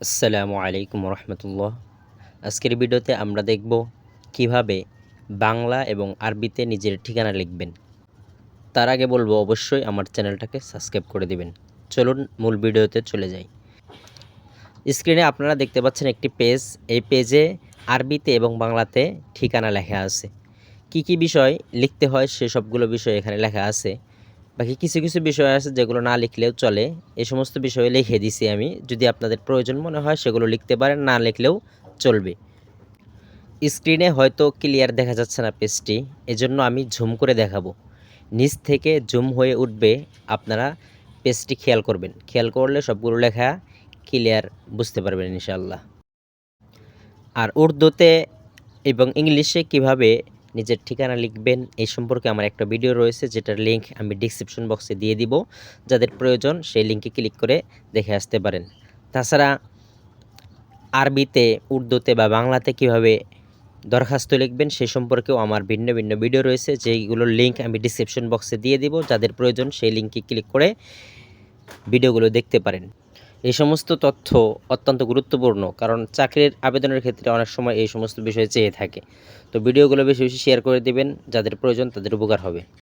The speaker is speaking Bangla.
আসসালামু আলাইকুম রহমতুল্লাহ আজকের ভিডিওতে আমরা দেখব কীভাবে বাংলা এবং আরবিতে নিজের ঠিকানা লিখবেন। তার আগে বলব, অবশ্যই আমার চ্যানেলটাকে সাবস্ক্রাইব করে দিবেন। চলুন মূল ভিডিওতে চলে যাই। স্ক্রিনে আপনারা দেখতে পাচ্ছেন একটি পেজ। এই পেজে আরবিতে এবং বাংলাতে ঠিকানা লেখা আছে। কি কি বিষয় লিখতে হয়, সে সবগুলো বিষয় এখানে লেখা আছে। বাকি কিছু কিছু বিষয় আছে যেগুলো না লিখলেও চলে। এই সমস্ত বিষয় লিখে দিছি আমি। যদি আপনাদের প্রয়োজন মনে হয় সেগুলো লিখতে পারেন, না লিখলেও চলবে। স্ক্রিনে হয়তো ক্লিয়ার দেখা যাচ্ছে না পেজটি। এজন্য আমি ঝুম করে দেখাবো। নিচ থেকে জুম হয়ে উঠবে, আপনারা পেজটি খেয়াল করবেন। খেয়াল করলে সবগুলো লেখা ক্লিয়ার বুঝতে পারবেন ইনশাল্লাহ আর উর্দুতে এবং ইংলিশে কীভাবে নিজের ঠিকানা লিখবেন। এই সম্পর্কে আমার একটা ভিডিও রয়েছে, যেটার লিঙ্ক আমি ডিসক্রিপশন বক্সে দিয়ে দিব। যাদের প্রয়োজন, সেই লিঙ্কে ক্লিক করে দেখে আসতে পারেন। তাছাড়া, আরবিতে, উর্দুতে বা বাংলাতে কীভাবে দরখাস্ত লিখবেন, সে সম্পর্কেও আমার ভিন্ন ভিন্ন ভিডিও রয়েছে। যেইগুলোর লিঙ্ক আমি ডিসক্রিপশন বক্সে দিয়ে দিব। যাদের প্রয়োজন, সেই লিঙ্কে ক্লিক করে ভিডিওগুলো দেখতে পারেন। এই সমস্ত তথ্য অত্যন্ত গুরুত্বপূর্ণ, কারণ চাকরির আবেদনের ক্ষেত্রে অনেক সময় এই সমস্ত বিষয় চেয়ে থাকে। তো ভিডিওগুলো বেশি বেশি শেয়ার করে দেবেন, যাদের প্রয়োজন তাদের উপকার হবে।